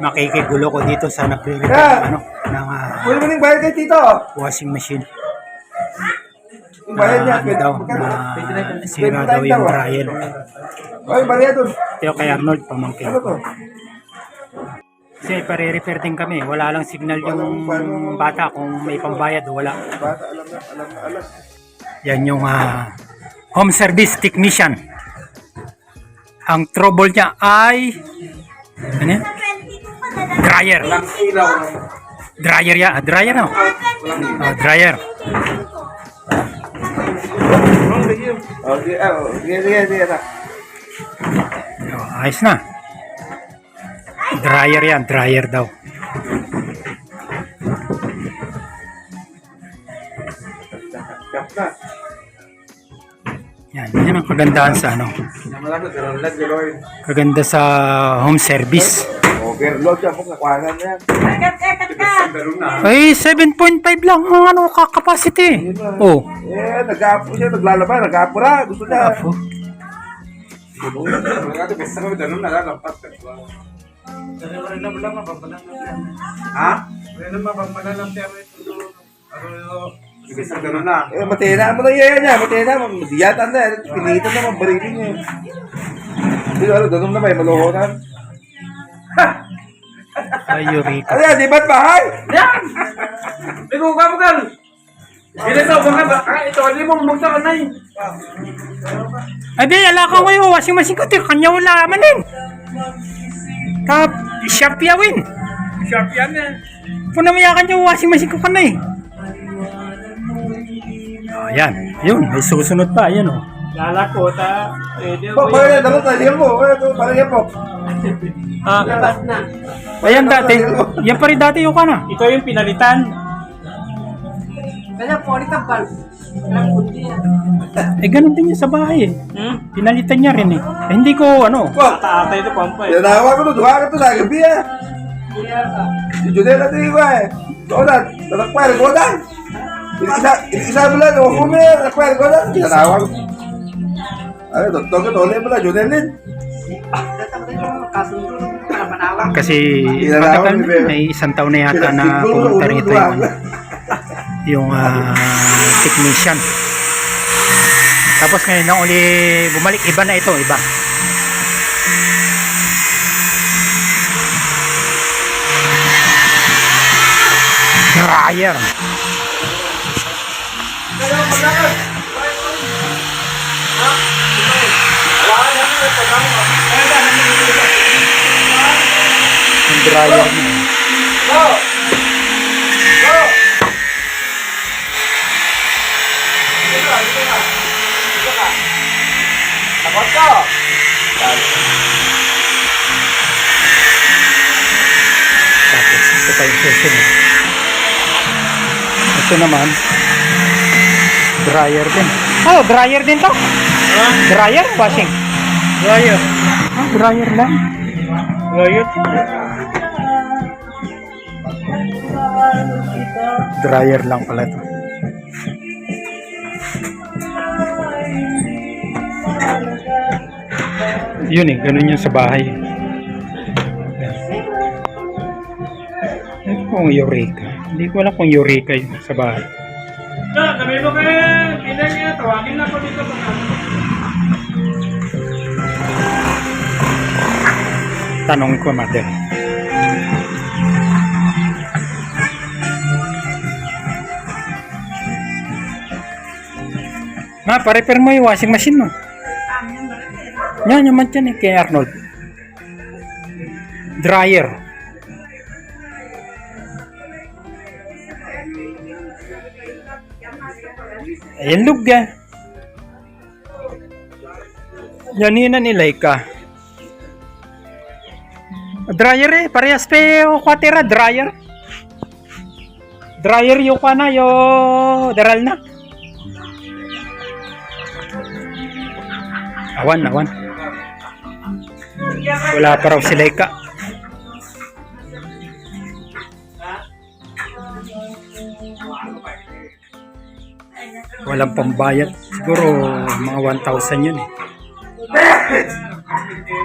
makikigulo ko dito sa nagre-repair Yeah. ano, ng ah, Pwede mo nang bayad kay Tito. washing machine. Yung bayad niya. Na, ano daw, na sira daw yung dryer. Ay, bayad doon. Kaya kay Arnold, pamangkin. Ano to? Kasi pare-repair din kami. Wala lang signal yung bata kung may pambayad o wala. Bata, alam na, alam na, alam. Yan yung ah, home service technician. Ang trouble niya ay ano yan? Dryer. Dryer ya, dryer no. Ah, dryer. Oh, ayos na. Dryer yan, dryer daw. Yan, yan ang kagandahan sa ano. Kaganda sa home service. Overload siya, kung nakuhanan na yan. Ay, 7.5 lang ang ano ka capacity. Oh. Eh, nag-aapo siya, naglalaba, nag-aapo na. Gusto niya. Apo. Ha? Eh, matina mo na yan niya. Matina mo. Diyatan na. Pilitan na, mabariling niya. Hindi, ano, ganun na may maluhonan. Ay, Eureka. Ano yan, di ba't bahay? Yan! Ikaw ka mo kan! Ito, baka ba? Ah, ito, hindi mo magta ka na eh. Ay, di, ala ka ngayon. Washing machine ko. Ti, kanya wala man din. Tap, sharp yawin. Sharp yan eh. Punamayakan yung washing machine ko kanay. Oh, yan. Yun, may susunod pa. Yan, oh. Lalako, ta. Eh, di Po, parang yan, dapat na, yan po. Eh, ito, Parang yan po. Ah, na. Ayan dati. Yan pa rin dati yung kana. Ito yung pinalitan. Kaya po, ulit ang bulb. Yan. Eh, ganun din yan sa bahay eh. Hmm? Pinalitan niya rin eh. eh hindi ko, ano. Ata-ata ito, pampa eh. Tinawa ko to, duha ka to sa gabi ah. Si Judel na tingin ko eh. Doon, tatakpay, rekodan. Isa, isa mo lang, o kumi, tatakpay, rekodan. Tinawa ko. Ay, doktor ko, tole mo lang, Judel din. Dapat Kasi matagal na, may isang taon na yata na pumunta rito yung, yung ah, technician. Tapos ngayon na uli bumalik, iba na ito, iba. Dryer. Yung dryer niya. Tapos ito pa yung susunod. Ito naman, dryer din. Oh, dryer din to? Dryer, washing. Dryer. Ah, dryer lang. Dryer. Dryer lang pala to. Yun eh, ganun yun sa bahay. Ito kung Eureka. Hindi ko alam kung Eureka yun sa bahay. Na, sabi mo kay Ina niya, tawagin na ko dito pa Tanong ko, mother. Ma, pa-repair mo yung washing machine mo. Yan, yaman dyan eh, kay Arnold. Dryer. Ayan, luga. Yan yun na nilay ka. Dryer eh, parehas pe o kwatera, dryer. Dryer yung kana, yo daral na. Awan, awan. Wala pa raw si Leica. Walang pambayad. Siguro mga 1,000 yun eh.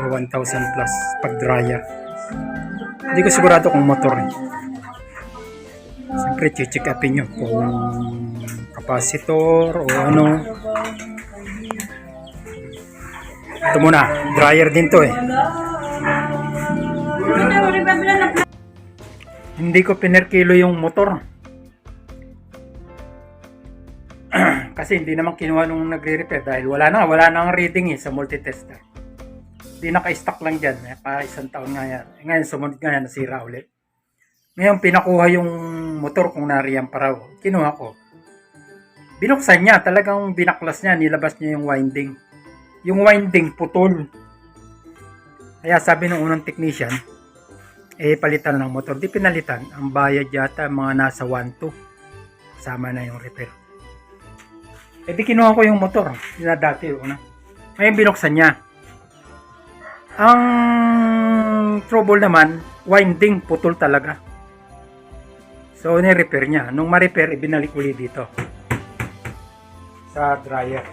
O 1,000 plus pag dryer. Hindi ko sigurado kung motor eh. Siyempre, check upin nyo kung capacitor o ano. Ito muna, dryer din to eh. Hindi ko pinerkilo yung motor. Kasi hindi naman kinuha nung nagre-repair dahil wala na, wala na ang reading eh sa multitester. Hindi naka-stock lang dyan. May pa isang taon nga yan. Eh, Ngayon, sumunod nga yan, nasira ulit. Ngayon, pinakuha yung motor kung nariyan pa raw. Kinuha ko. Binuksan niya, talagang binaklas niya, nilabas niya yung winding. Yung winding, putol. Kaya sabi ng unang technician, eh palitan ng motor. Di pinalitan. Ang bayad yata mga nasa 1-2. Kasama na yung repair. Eh di kinuha ko yung motor. Yun na dati una. Ngayon binuksan niya. Ang trouble naman, winding putol talaga. So, ni-repair niya. Nung ma-repair, ibinalik uli dito. Sa dryer.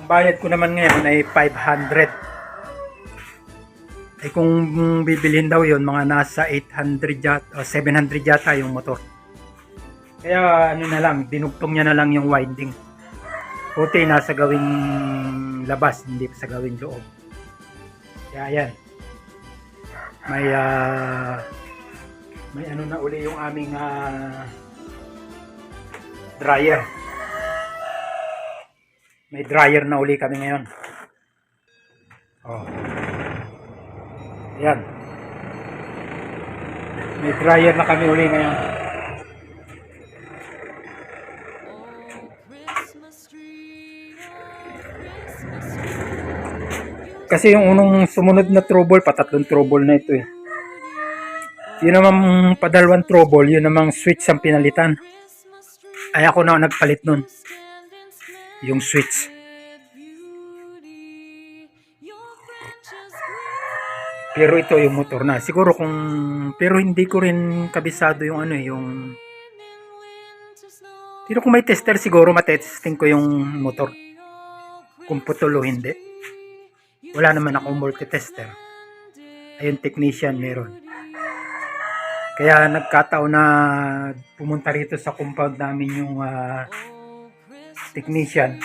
Ang bayad ko naman ngayon ay 500. Eh kung bibilhin daw yon mga nasa 800 yata, o 700 yata yung motor. Kaya ano na lang, dinugtong niya na lang yung winding. Puti nasa gawing labas, hindi sa gawing loob. Kaya yan. May ah, may ano na uli yung aming ah, dryer. May dryer na uli kami ngayon. Oh. Yan. May dryer na kami uli ngayon. Kasi yung unang sumunod na trouble, patatlong trouble na ito eh. Yun namang padalawang trouble, yun namang switch ang pinalitan. Ay ako na nagpalit nun. Yung switch. Pero ito yung motor na. Siguro kung pero hindi ko rin kabisado yung ano eh, yung Pero kung may tester siguro matesting ko yung motor. Kung putol hindi. Wala naman akong multi-tester. Ayun technician meron. Kaya nagkataon na pumunta rito sa compound namin yung ah, technician.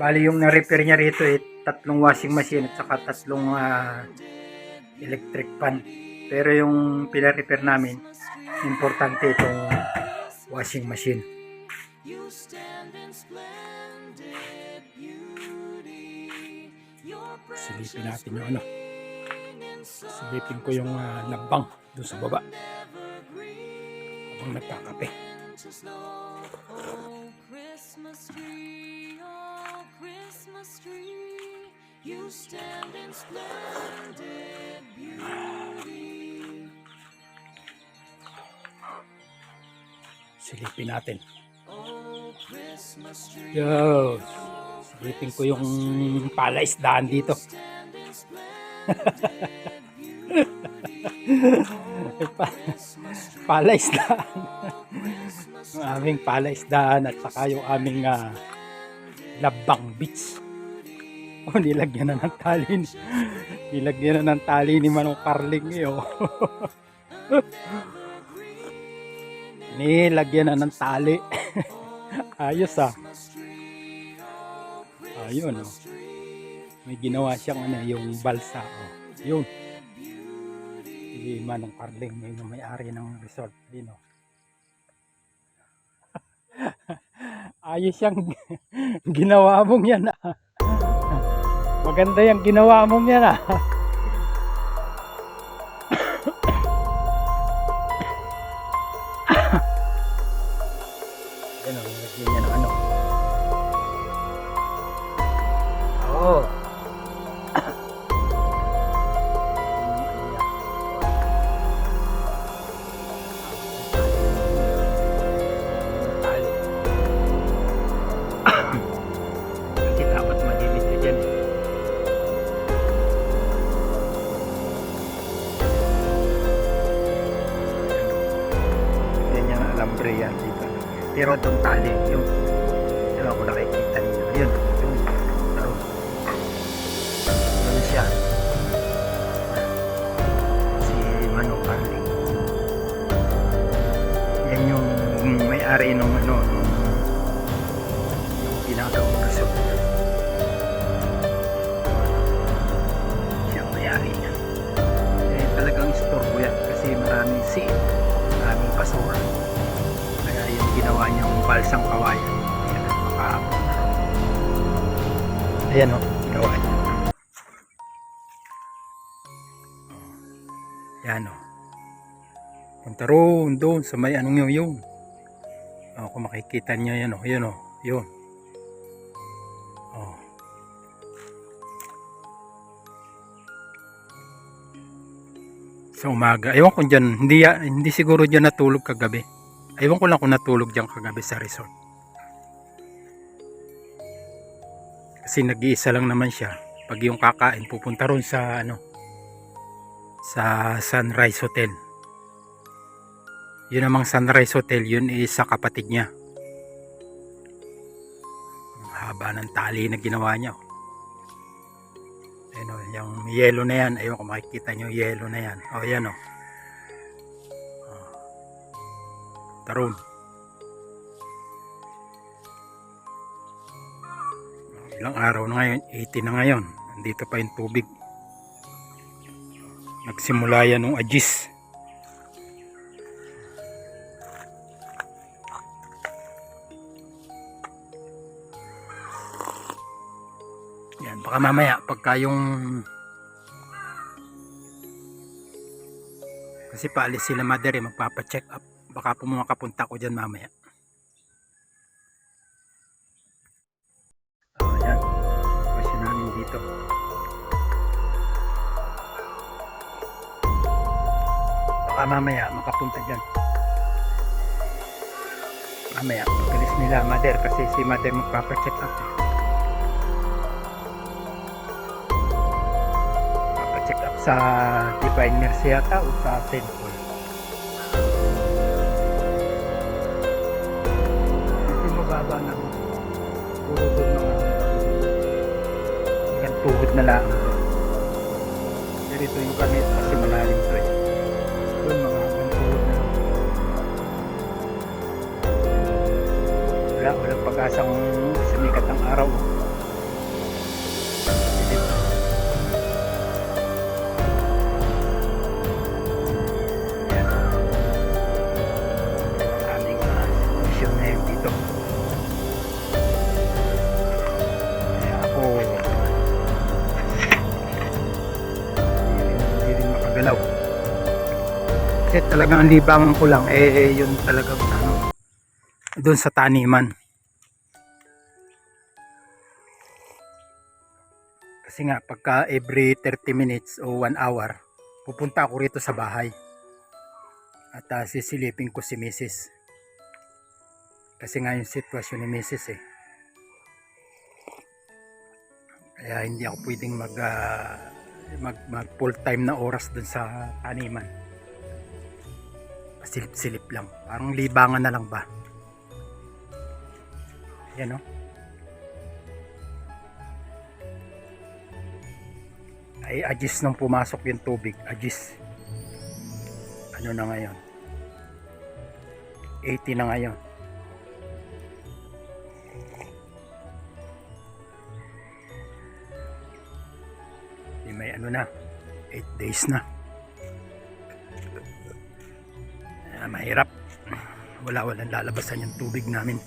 Bali yung na-repair niya rito eh, tatlong washing machine at saka tatlong ah, electric fan. Pero yung pina-repair namin, importante itong washing machine. Silipin natin yung ano. Silipin ko yung ah, labang doon sa baba. Habang nagkakape. Christmas tree, oh Christmas tree, you stand in splendid beauty. Silipin natin. Oh Christmas tree, Yo! Silipin ko yung palaisdaan dito. Pa- palaisdaan. yung aming palaisdaan at saka yung aming ah, labang beach. Oh, nilagyan na ng tali. ni- Nilagyan na ng tali ni Manong Carling eh, oh. Nilagyan na ng tali. Ayos ah. Ayun oh. May ginawa siyang ano, yung balsa oh. Yun. Si Manong Carling, yun yung may-ari ng resort din oh. Ayos siyang ginawa mong yan ah. Maganda yung ginawa mong yan ah. Pero itong tali, yung ewan ko nakikita ninyo. Yun, yung laro. Yun siya. Si Manu Carling. Yan yung may-ari nung ano, nung ginagawang resort. Siya may-ari niya. Eh, talagang istorbo yan kasi maraming seal, maraming basura. Ginawa niyang balsang kawayan, yan ang makaapon. Ayan o, ginawa niya. Yan o. Punta roon, doon, sa may anong yun, yun. O, kung makikita niyo yan o, yun o, yun. O. Sa umaga. Ewan ko dyan, hindi, hindi siguro dyan natulog kagabi. Ewan ko lang kung natulog dyan kagabi sa resort. Kasi nag-iisa lang naman siya. Pag yung kakain, pupunta ron sa ano, sa Sunrise Hotel. Yun namang Sunrise Hotel, yun is sa kapatid niya. Ang haba ng tali na ginawa niya. oh. Ayun o, yung yellow na yan. Ayun kung makikita nyo, yellow na yan. O, yan o. Oh. Tarun. Ilang araw na ngayon, 80 na ngayon. Nandito pa yung tubig. Nagsimula yan nung Agis. Yan, baka mamaya pagka yung kasi paalis sila mother eh, magpapa-check up. Baka po makapunta ko dyan mamaya. Oh, yan. Kasi dito. Baka mamaya makapunta dyan. Mamaya, pagalis nila mother kasi si mother magpapa-check up eh. check up sa Divine Mercy yata o sa St. Paul. Medyo mababa na. Puro doon mga hanggang tuhod na lang. Pero ito yung kanit kasi malalim to eh. Doon mga hanggang tuhod na lang. Wala, walang pag-asang sumikat ang araw. Dilim. Kasi talagang ang libangan ko lang eh yun talagang ano doon sa taniman. Kasi nga pagka every 30 minutes o 1 hour pupunta ako rito sa bahay at ah, sisilipin ko si Mrs. Kasi nga yung sitwasyon ni Mrs. eh. Kaya hindi ako pwedeng mag, ah, mag, mag full time na oras dun sa taniman. Silip-silip lang. Parang libangan na lang ba. Yan o. Ay, agis nung pumasok yung tubig. Agis ano na ngayon 80 na ngayon Di may ano na 8 days na Ah, mahirap wala walang lalabasan yung tubig namin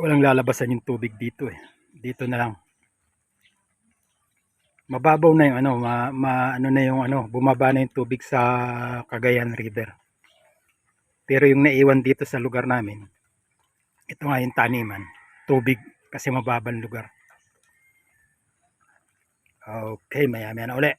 walang lalabasan yung tubig dito eh dito na lang mababaw na yung ano, ma, ma- ano na yung ano, bumaba na yung tubig sa Cagayan River. Pero yung naiwan dito sa lugar namin, ito nga yung taniman, tubig kasi mababang lugar. Okay, maya maya na uli.